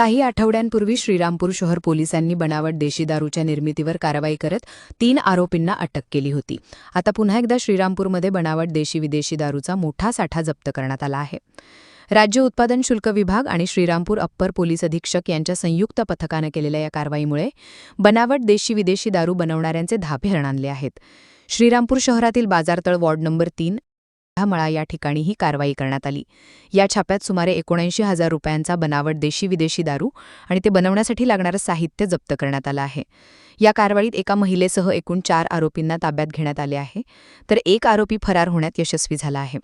काही आठवड्यांपूर्वी श्रीरामपूर शहर पोलिसांनी बनावट देशी दारूच्या निर्मितीवर कारवाई करत तीन आरोपींना अटक केली होती. आता पुन्हा एकदा श्रीरामपूरमध्ये बनावट देशी विदेशी दारूचा मोठा साठा जप्त करण्यात आला आहे. राज्य उत्पादन शुल्क विभाग आणि श्रीरामपूर अप्पर पोलीस अधीक्षक यांच्या संयुक्त पथकानं केलेल्या या कारवाईमुळे बनावट देशी विदेशी दारू बनवणाऱ्यांचे धाबे आणले आहेत. श्रीरामपूर शहरातील बाजारतळ वॉर्ड नंबर तीन मळा या ठिकाणी ही कारवाई करण्यात आली. या छाप्यात सुमारे एकोणऐंशी हजार रुपयांचा बनावट देशी विदेशी दारू आणि ते बनवण्यासाठी लागणारं साहित्य जप्त करण्यात आलं आहे. या कारवाईत एका महिलेसह एकूण चार आरोपींना ताब्यात घेण्यात आले आहे. तर एक आरोपी फरार होण्यात यशस्वी झाला आहे.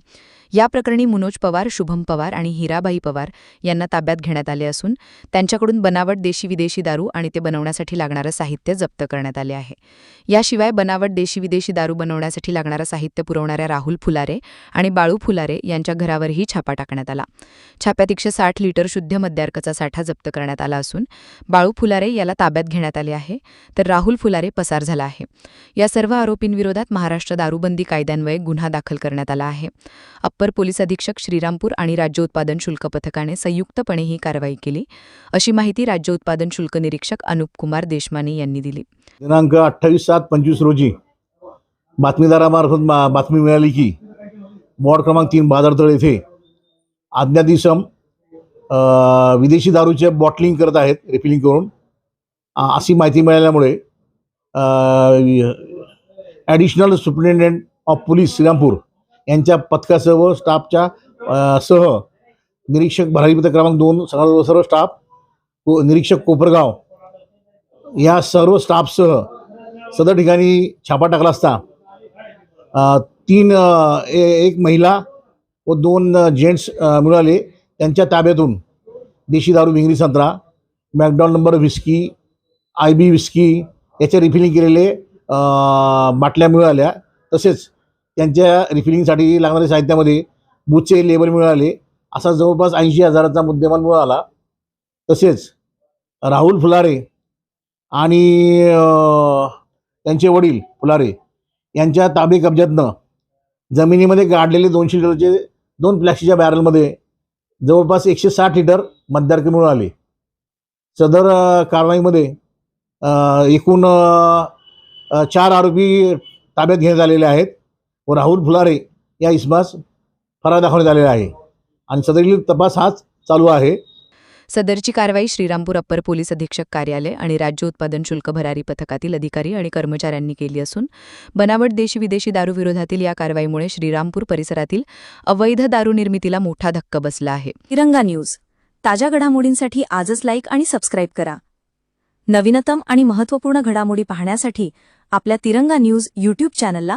या प्रकरणी मनोज पवार शुभम पवार आणि हिराबाई पवार यांना ताब्यात घेण्यात आले असून त्यांच्याकडून बनावट देशी विदेशी दारू आणि ते बनवण्यासाठी लागणारं साहित्य जप्त करण्यात आले आहे. याशिवाय बनावट देशी विदेशी दारू बनवण्यासाठी लागणारं साहित्य पुरवणाऱ्या राहुल फुलारे आणि बाळू फुलारे यांच्या घरावरही छापा टाकण्यात आला. छाप्यात एकशे साठ लिटर शुद्ध मद्यार्काचा साठा जप्त करण्यात आला असून बाळू फुलारे याला ताब्यात घेण्यात आले आहे. तर राहुल फुलारे पसार झाला आहे. या सर्व आरोपींविरोधात महाराष्ट्र दारूबंदी कायद्यान्वये गुन्हा दाखल करण्यात आला आहे. अप्पर पोलीस अधीक्षक श्रीरामपूर आणि राज्य उत्पादन शुल्क पथकाने संयुक्तपणे ही कारवाई केली. अशी माहिती राज्य उत्पादन शुल्क निरीक्षक अनुप कुमार देशमाने यांनी दिली. दिनांक अठ्ठावीस सात पंचवीस रोजी बातमीदारामार्फत मा बातमी मिळाली की वॉर्ड क्रमांक तीन बाजारतळ येथे अज्ञात इसम विदेशी दारूचे बॉटलिंग करत आहेत रिफिलिंग करून. अशी माहिती मिळाल्यामुळे additional superintendent of police Shrirampur यांच्या पथकासह व स्टाफच्या सह निरीक्षक भरारी पथक क्रमांक दोन सर्व सर्व स्टाफ को- निरीक्षक कोपरगाव या सर्व स्टाफसह सदर ठिकाणी छापा टाकला असता. तीन ए- एक महिला व दोन जेंट्स मिळाले. त्यांच्या ताब्यातून देशी दारू विंगरी संत्रा मॅकडॉन number whisky I B whisky याचे रिफिलिंग केलेले बाटल्या मिळाल्या. तसेच त्यांच्या रिफिलिंगसाठी लागणाऱ्या साहित्यामध्ये बुचे लेबल मिळाले. असा जवळपास ऐंशी हजाराचा मुद्देमाल मिळाला. तसेच राहुल फुलारे आणि त्यांचे वडील फुलारे यांच्या ताबे कब्जातनं जमिनीमध्ये गाडलेले दोनशे लिटरचे दोन प्लॅस्टिकच्या बॅरलमध्ये जवळपास एकशे साठ लिटर मद्यार्क मिळाले. सदर कारवाईमध्ये एकूण चार आरोपी ताब्यात घेण्यात आलेले आहेत. व राहुल फुलारे या इसमास फरार दाखवण्यात आलेला आहे. आणि सदरील तपास हाच चालू आहे. सदरची कारवाई श्रीरामपूर अप्पर पोलीस अधीक्षक कार्यालय आणि राज्य उत्पादन शुल्क भरारी पथकातील अधिकारी आणि कर्मचाऱ्यांनी केली असून बनावट देशी विदेशी दारू विरोधातील या कारवाईमुळे श्रीरामपूर परिसरातील अवैध दारू निर्मितीला मोठा धक्का बसला आहे. तिरंगा न्यूज. ताज्या घडामोडींसाठी आजच लाईक आणि सबस्क्राईब करा. नवीनतम आणि महत्त्वपूर्ण घडामोडी पाहण्यासाठी आपल्या तिरंगा न्यूज यूट्यूब चॅनलला